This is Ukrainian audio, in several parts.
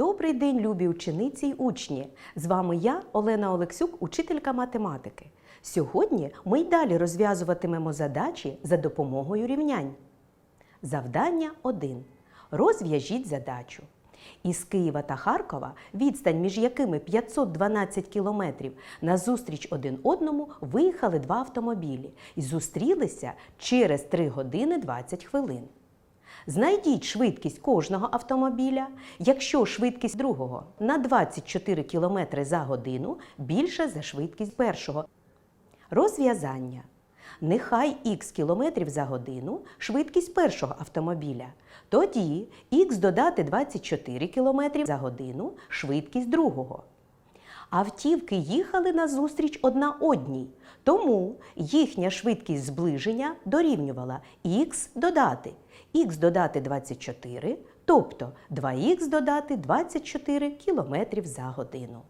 Добрий день, любі учениці й учні! З вами я, Олена Олексюк, учителька математики. Сьогодні ми й далі розв'язуватимемо задачі за допомогою рівнянь. Завдання 1. Розв'яжіть задачу. Із Києва та Харкова, відстань між якими 512 кілометрів, назустріч один одному виїхали два автомобілі і зустрілися через 3 години 20 хвилин. Знайдіть швидкість кожного автомобіля, якщо швидкість другого на 24 км за годину більша за швидкість першого. Розв'язання. Нехай х кілометрів за годину швидкість першого автомобіля. Тоді х додати 24 км за годину швидкість другого. Автівки їхали назустріч одна одній, тому їхня швидкість зближення дорівнювала х додати х додати 24, тобто 2х додати 24 км за годину.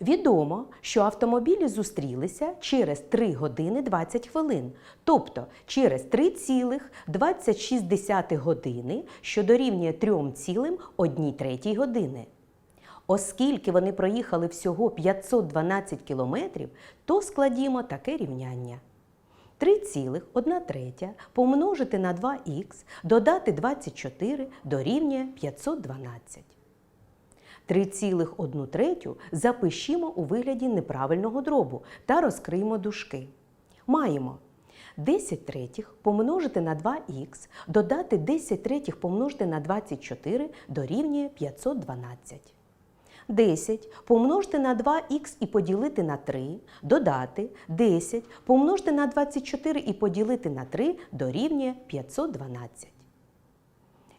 Відомо, що автомобілі зустрілися через 3 години 20 хвилин, тобто через 3,26 години, що дорівнює 3,1 третій години. Оскільки вони проїхали всього 512 кілометрів, то складімо таке рівняння. 3,1 третя помножити на 2х, додати 24 дорівнює 512. 3,1 третю запишімо у вигляді неправильного дробу та розкриємо дужки. Маємо 10 третіх помножити на 2х, додати 10 третіх помножити на 24 дорівнює 512. 10 помножити на 2х і поділити на 3, додати 10 помножити на 24 і поділити на 3 дорівнює 512.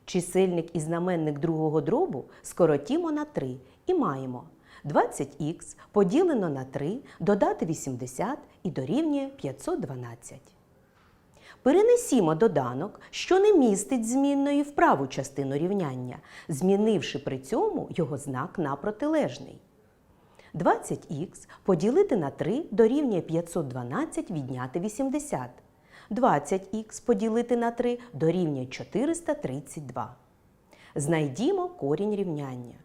Чисельник і знаменник другого дробу скоротімо на 3 і маємо 20х поділено на 3, додати 80 і дорівнює 512. Перенесімо доданок, що не містить змінної в праву частину рівняння, змінивши при цьому його знак на протилежний. 20х поділити на 3 дорівнює 512 відняти 80. 20х поділити на 3 дорівнює 432. Знайдімо корінь рівняння.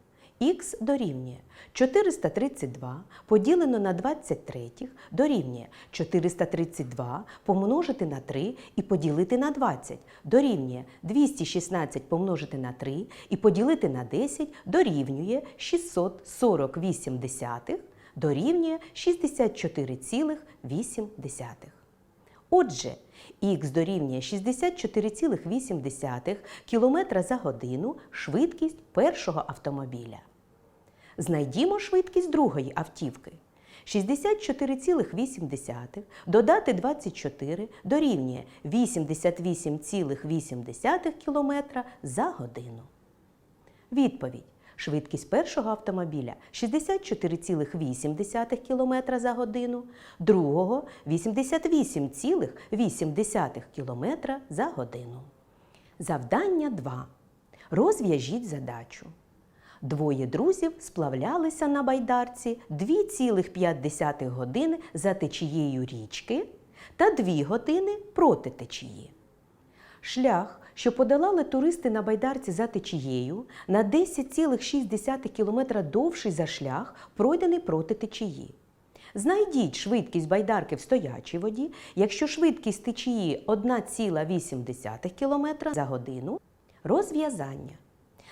Х дорівнює 432 поділено на 23 дорівнює 432 помножити на 3 і поділити на 20 дорівнює 216 помножити на 3 і поділити на 10 дорівнює 648 десятих дорівнює 64,8. Отже, х дорівнює 64,8 км за годину швидкість першого автомобіля. Знайдімо швидкість другої автівки. 64,8 додати 24 дорівнює 88,8 км за годину. Відповідь. Швидкість першого автомобіля 64,8 км за годину, другого 88,8 км за годину. Завдання 2. Розв'яжіть задачу. Двоє друзів сплавлялися на байдарці 2,5 години за течією річки та 2 години проти течії. Шлях, що подолали туристи на байдарці за течією, на 10,6 км довший за шлях, пройдений проти течії. Знайдіть швидкість байдарки в стоячій воді, якщо швидкість течії 1,8 км за годину. Розв'язання.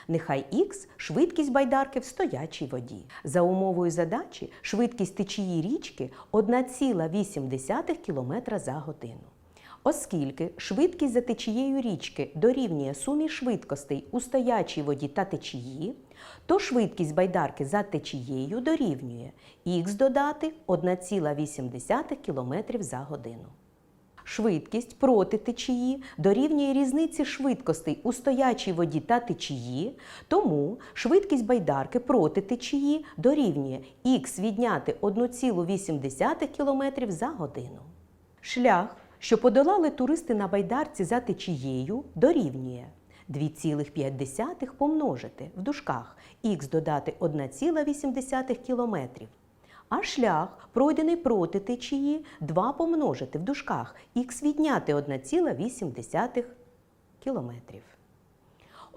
Нехай х швидкість байдарки в стоячій воді. За умовою задачі швидкість течії річки 1,8 км за годину. Оскільки швидкість за течією річки дорівнює сумі швидкостей у стоячій воді та течії, то швидкість байдарки за течією дорівнює х додати 1,8 км за годину. Швидкість проти течії дорівнює різниці швидкостей у стоячій воді та течії, тому швидкість байдарки проти течії дорівнює х відняти 1,8 км за годину. Шлях, що подолали туристи на байдарці за течією, дорівнює 2,5 помножити в дужках х додати 1,8 км а шлях, пройдений проти течії, 2 помножити в дужках х відняти 1,8 кілометрів.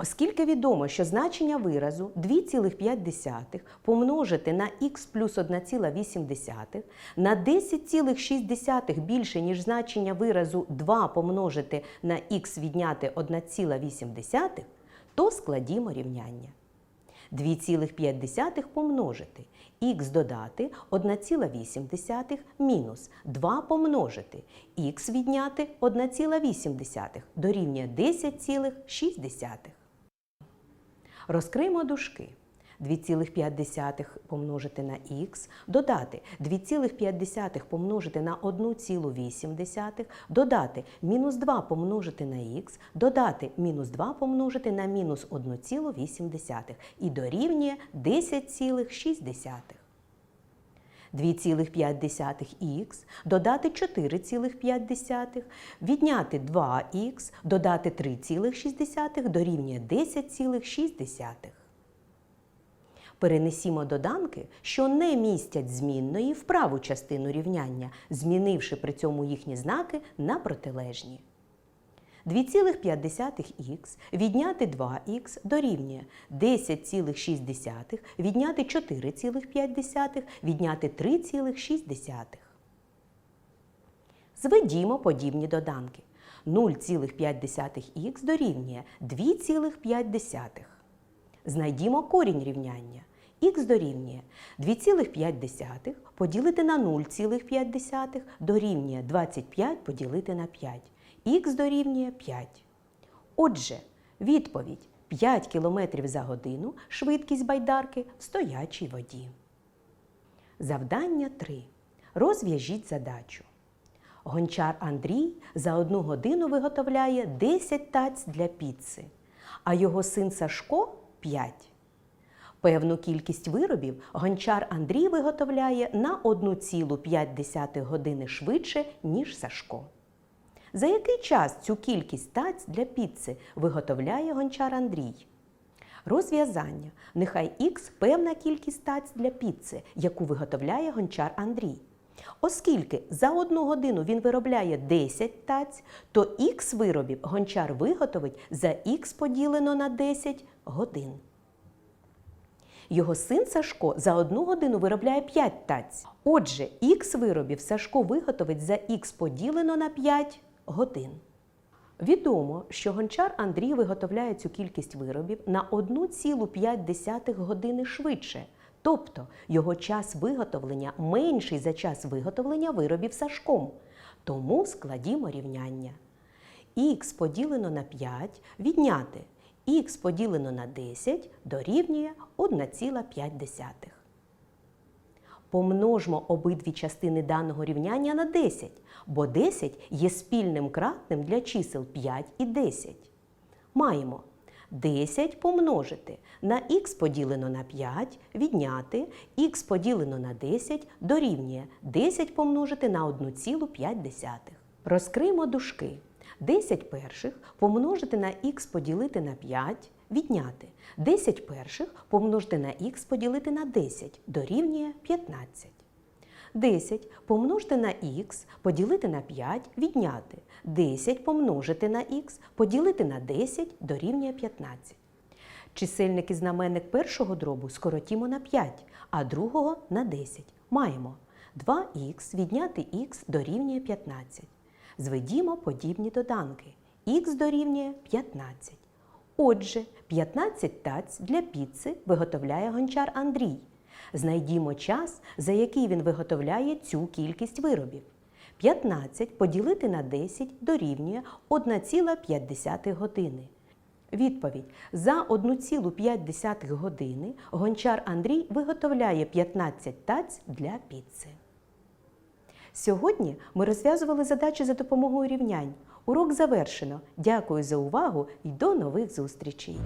Оскільки відомо, що значення виразу 2,5 помножити на х плюс 1,8 на 10,6 більше, ніж значення виразу 2 помножити на х відняти 1,8, то складімо рівняння. 2,5 помножити, х додати 1,8 мінус 2 помножити, х відняти 1,8 дорівнює 10,6. Розкриємо дужки. 2,5 помножити на х, додати 2,5 помножити на 1,8, додати мінус 2 помножити на х, додати мінус 2 помножити на мінус 1,8 і дорівнює 10,6. 2,5х, додати 4,5, відняти 2х, додати 3,6 дорівнює 10,6. Перенесімо доданки, що не містять змінної в праву частину рівняння, змінивши при цьому їхні знаки на протилежні. 2,5х відняти 2х дорівнює 10,6 відняти 4,5 відняти 3,6. Зведімо подібні доданки. 0,5х дорівнює 2,5. Знайдімо корінь рівняння. Х дорівнює 2,5 поділити на 0,5 дорівнює 25 поділити на 5. Х дорівнює 5. Отже, відповідь 5 км за годину швидкість байдарки в стоячій воді. Завдання 3. Розв'яжіть задачу. Гончар Андрій за одну годину виготовляє 10 таць для піци, а його син Сашко 5. Певну кількість виробів гончар Андрій виготовляє на 1,5 години швидше, ніж Сашко. За який час цю кількість таць для піци виготовляє гончар Андрій? Розв'язання. Нехай х певна кількість таць для піци, яку виготовляє гончар Андрій. Оскільки за одну годину він виробляє 10 таць, то х виробів гончар виготовить за х поділено на 10 годин. Його син Сашко за одну годину виробляє 5 таць. Отже, х виробів Сашко виготовить за х поділено на 5 годин. Відомо, що гончар Андрій виготовляє цю кількість виробів на 1,5 години швидше. Тобто його час виготовлення менший за час виготовлення виробів Сашком. Тому складімо рівняння. х поділено на 5 відняти х поділено на 10 дорівнює 1,5. Помножмо обидві частини даного рівняння на 10, бо 10 є спільним кратним для чисел 5 і 10. Маємо 10 помножити на х поділено на 5, відняти х поділено на 10 дорівнює 10 помножити на 1,5. Розкриємо дужки. 10 перших помножити на х поділити на 5, відняти 10 перших помножити на х поділити на 10 дорівнює 15. 10 помножити на х поділити на 5 відняти 10 помножити на х поділити на 10 дорівнює 15. Чисельник і знаменник першого дробу скоротімо на 5, а другого на 10. Маємо 2х відняти х дорівнює 15. Зведімо подібні доданки. Х дорівнює 15. Отже, 15 таць для піци виготовляє гончар Андрій. Знайдімо час, за який він виготовляє цю кількість виробів. 15 поділити на 10 дорівнює 1,5 години. Відповідь: за 1,5 години гончар Андрій виготовляє 15 таць для піци. Сьогодні ми розв'язували задачі за допомогою рівнянь. Урок завершено. Дякую за увагу і до нових зустрічей!